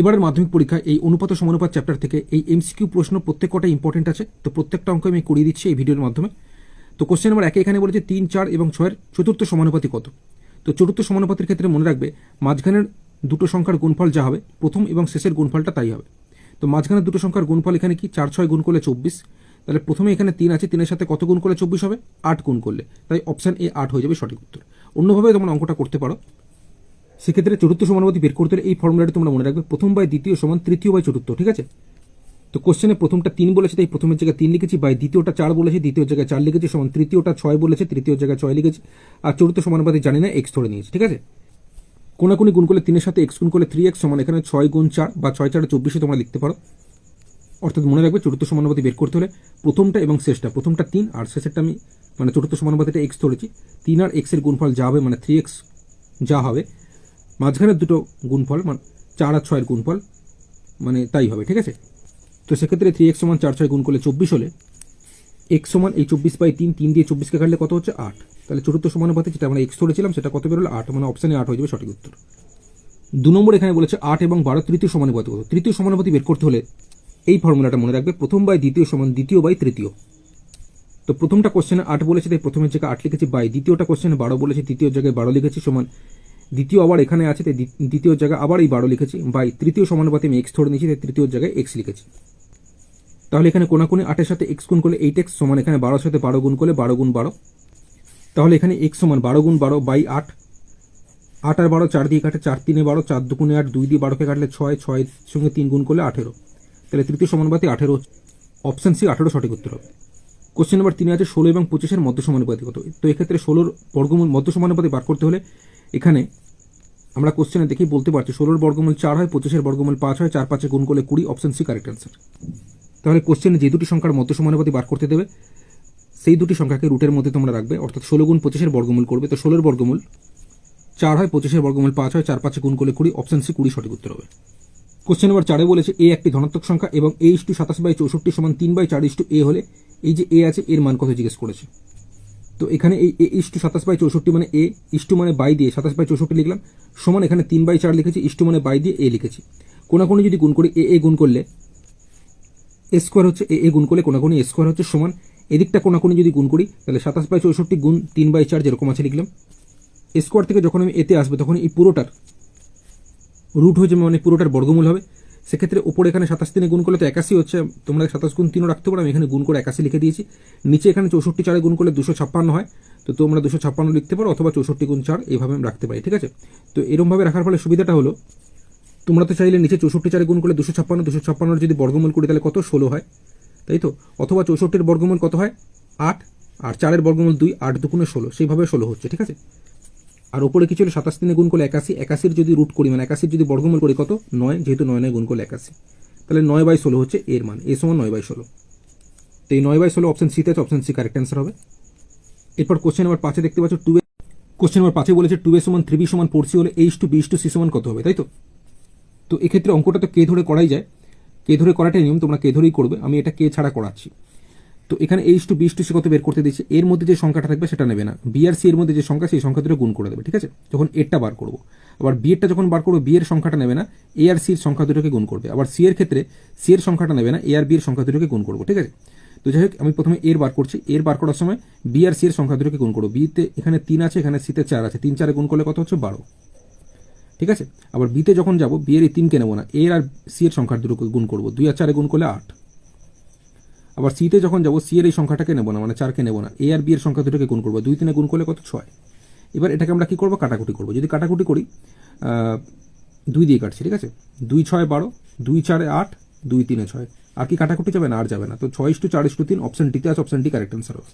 এবারের মাধ্যমিক পরীক্ষায় এই অনুপাত সমানুপাত চ্যাপ্টার থেকে এই এমসিকিউ প্রশ্ন প্রত্যেক কটা ইম্পর্টেন্ট আছে। তো প্রত্যেকটা অঙ্ক আমি করিয়ে দিচ্ছি এই ভিডিওর মাধ্যমে। তো কোশ্চেন নাম্বার একে এখানে বলেছে তিন, চার এবং ছয়ের চতুর্থ সমানুপাতি কত? তো চতুর্থ সমানুপাতির ক্ষেত্রে মনে রাখবে, মাঝখানের দুটো সংখ্যার গুণফল যা হবে, প্রথম এবং শেষের গুণফলটা তাই হবে। তো মাঝখানের দুটো সংখ্যার গুণফল এখানে কি? চার, ছয় গুণ করলে চব্বিশ। তাহলে প্রথমে এখানে তিন আছে, তিনের সাথে কত গুণ করলে চব্বিশ হবে? আট গুণ করলে। তাই অপশান এ আট হয়ে যাবে সঠিক উত্তর। অন্যভাবে তোমরা অঙ্কটা করতে পারো। সেক্ষেত্রে চতুর্থ সমানুপাতি বের করতে হলে এই ফর্মুলাটি তোমরা মনে রাখবে প্রথম বাই দ্বিতীয় সমান তৃতীয় বাই চতুর্থ, ঠিক আছে? তো কোশ্চেনে প্রথমটা তিন বলেছে, তাই প্রথমের জায়গায় তিন লিখেছি বাই দ্বিতীয়টা চার বলেছে, দ্বিতীয় জায়গায় চার লিখেছি, সমান তৃতীয়টা ছয় বলেছে, তৃতীয় জায়গায় ছয় লিখেছি, আর চতুর্থ সমানুপাতি জানি না এক্স ধরে নিয়েছি, ঠিক আছে? কোনাকুনি গুণ করলে তিনের সাথে এক্স গুণ করলে থ্রি এক্স সমান এখানে ছয় গুণ চার বা ছয় চারে চব্বিশে তোমরা লিখতে পারো। অর্থাৎ মনে রাখবে চতুর্থ সমানুপাতি বের করতে হলে প্রথমটা এবং শেষটা, প্রথমটা তিন আর শেষেরটা আমি মানে চতুর্থ সমানুপাতিটা এক্স ধরেছি, তিন আর এক্সের গুণফল যা হবে মানে থ্রি এক্স যা হবে মাঝখানের দুটো গুণফল মানে চার আর ছয়ের গুণফল মানে তাই হবে, ঠিক আছে? তো সেক্ষেত্রে থ্রি এক্স সমান চার ছয় গুণ করলে চব্বিশ হলে এক্স সমান এই চব্বিশ বাই তিন তিন দিয়ে চব্বিশকে কাটলে কত হচ্ছে? আট। তাহলে চতুর্থ সমানুপাতে যেটা আমরা এক্স ধরেছিলাম, সেটা কত বেরোলো? আট মানে অপশানে আট হয়ে যাবে সঠিক উত্তর। দু নম্বর এখানে বলেছে আট এবং বারো তৃতীয় সমানুপাতি কত তৃতীয় সমানুপাতি বের করতে হলে এই ফর্মুলাটা মনে রাখবে, প্রথম বাই দ্বিতীয় সমান দ্বিতীয় বাই তৃতীয়। তো প্রথমটা কোশ্চেনে আট বলেছে, তাই প্রথমের জায়গায় আট লিখেছি, বাই দ্বিতীয়টা কোশ্চেনে বারো বলেছে, তৃতীয় জায়গায় বারো লিখেছি, সমান দ্বিতীয় আবার এখানে আছে, তাই দ্বিতীয় জায়গায় আবার এই বারো লিখেছি বাই তৃতীয় সমানুপাতে আমি এক্স ধরে নিয়েছি, তাই তৃতীয় জায়গায় এক্স লিখেছি। তাহলে এখানে কোনাকুনি আটের সাথে এক্স গুণ করলে এইট এক্স সমান এখানে বারোর সাথে বারো গুণ করলে বারো গুণ বারো। তাহলে এখানে এক্স সমান বারো গুণ বারো বাই আট। আট আর বারো চার দিয়ে কাটে, চার তিনে বারো, চার দুগুণে আট, দুই দিয়ে বারোকে কাটলে ছয়, ছয়ের সঙ্গে তিন গুণ করলে আঠেরো। তাহলে তৃতীয় সমানুপাতি আঠেরো অপশান সি আঠেরো সঠিক উত্তর হবে। কোশ্চেন নাম্বার তিনে আছে ষোলো এবং পঁচিশের মধ্য সমানুপাতি কত? তো এক্ষেত্রে ষোলোর বর্গমূল মধ্য সমানুপাতি বার করতে হলে এখানে আমরা কোশ্চেনে দেখেই বলতে পারছি, ষোলোর বর্গমূল চার হয়, পঁচিশের বর্গমূল পাঁচ হয়, চার পাঁচে গুণ করলে কুড়ি অপশন সি কারেক্ট অ্যান্সার তাহলে কোশ্চেনে যে দুটি সংখ্যার মধ্য সমানুপাতি বার করতে দেবে, সেই দুটি সংখ্যাকে রুটের মধ্যে তোমরা রাখবে, অর্থাৎ ষোলো গুণ পঁচিশের বর্গমূল করবে, তো ষোলোর বর্গমূল চার হয়, পঁচিশের বর্গমূল পাঁচ হয়, চার পাঁচে গুণ করলে কুড়ি অপশন সি কুড়ি সঠিক উত্তর হবে। কোশ্চেন নাম্বার চারে বলেছে এ একটি ধনাত্মক সংখ্যা এবং এ ইস টু সাতাশ বাই চৌষট্টি সমান তিন বাই চার ইস টু এ হলে এই যে এ আছে, এর মান কত জিজ্ঞেস করেছে? তো এখানে এই এ ইস টু সাতাশ বাই চৌষট্টি মানে এ ইস্টু মানে বাই দিয়ে সাতাশ বাই চৌষট্টি লিখলাম, সমান এখানে তিন বাই চার লিখেছি ইস্টু মানে বাই দিয়ে এ লিখেছি। কোনাকুনি যদি গুণ করি এ এ গুণ করলে, এ স্কোয়ার হচ্ছে এ এ গুণ করলে কোনাকুনি এ স্কোয়ার হচ্ছে সমান, এদিকটা কোনাকুনি যদি গুণ করি, তাহলে সাতাশ বাই চৌষট্টি গুণ তিন বাই চার যেরকম আছে লিখলাম। এ স্কোয়ার থেকে যখন আমি এতে আসবে, তখন এই পুরোটার রুট হয়ে যাবে মানে পুরোটার বর্গমূল হবে। সেক্ষেত্রে উপরে এখানে সাতাশ তিনে গুণ করলে তো একাশি হচ্ছে, তোমরা সাতাশ গুণ তিনও রাখতে পারো, আমি এখানে গুণ করে একাশি লিখে দিয়েছি। নিচে এখানে চৌষট্টি চারে গুণ করলে দুশো ছাপ্পান্ন হয়, তো তোমরা দুশো ছাপ্পান্ন লিখতে পারো অথবা চৌষট্টি গুণ চার এইভাবে আমি রাখতে পারি, ঠিক আছে? তো এরমভাবে রাখার ফলে সুবিধাটা হলো, তোমরা তো চাইলে নিচে চৌষট্টি চারে গুণ করলে দুশো ছাপ্পান্ন, দুশো ছাপ্পান্নর যদি বর্গমূল করি তাহলে কত? ষোলো হয়, তাই তো? অথবা চৌষট্টির বর্গমূল কত হয়? আট, আর চারের বর্গমূল দুই, আট দুগুণে ষোলো, সেইভাবে ষোলো হচ্ছে, ঠিক আছে? আর ওপরে কিছু হলো সাতাশ দিনে গুণ করলে একাশি। একাশির যদি রুট করি মানে একাশির যদি বর্গমূল করি কত? নয়, যেহেতু নয় নয় গুণ করলে একাশি। তাহলে নয় বাই ষোলো হচ্ছে এর মান। এ সমান নয় বাই ষোলো। তো এই নয় বাই ষোলো অপশন সিতে আছে অপশন সি কারেক্ট অ্যান্সার হবে। এরপর কোশ্চেন নাম্বার পাঁচে দেখতে পাচ্ছ টু কোশ্চেন নাম্বার পাঁচে বলেছে টু এ সমান থ্রি বি সমান ফোর সি হলে এইচ টু বিশ টু সি সমান কত হবে, তাই তো? তো এক্ষেত্রে অঙ্কটা তো কে ধরে করাই যায়। কে ধরে করাটাই নিয়ম, তোমরা কে ধরেই করবে। আমি এটা কে ছাড়া করাচ্ছি। তো এখানে এইচ টু বিশ টু সি কত বের করতে দিচ্ছে এর মধ্যে যে সংখ্যাটা থাকবে সেটা নেবে না। বি আর সি এর মধ্যে যে সংখ্যা, সেই সংখ্যা দুটো গুণ করে দেবে, ঠিক আছে? যখন এরটা বার করব। আবার বি এরটা যখন বার করব বি এর সংখ্যাটা নেবে না এ আর সির সংখ্যা দুটোকে গুণ করবে। আবার সি এর ক্ষেত্রে সি এর সংখ্যাটা নেবে না এ আর বি এর সংখ্যা দুটোকে গুণ করব, ঠিক আছে? তো যাই হোক, আমি প্রথমে এর বার করছি। এর বার করার সময় বি আর সি এর সংখ্যা দুটোকে গুণ করব। বিতে এখানে তিন আছে, এখানে সিতে চার আছে। তিন চারে গুণ করলে কত হচ্ছে? বারো। ঠিক আছে? আবার বিতে যখন যাব বি এর এই তিনকে নেব না। এর আর সি এর সংখ্যা দুটোকে গুণ করব। দুই আর চারে গুণ করলে আট। আবার সিতে যখন যাব সি এর এই সংখ্যাটাকে নেব না মানে চারকে নেব না এ আর বি এর সংখ্যা দুটোকে গুণ করব। দুই তিনে গুণ করলে কত? ছয়। এবার এটাকে আমরা কি করব? কাটাকুটি করব। যদি কাটাকুটি করি দুই দিয়ে কাটছি, ঠিক আছে? দুই ছয় বারো, দুই চারে আট, দুই তিনে ছয়। আর কি কাটাকুটি যাবে না? আর যাবে না। তো ছয় ইস টু চার ইস টু তিন অপশন ডিতে আছে অপশন ডি কারেক্ট অ্যান্সার হবে।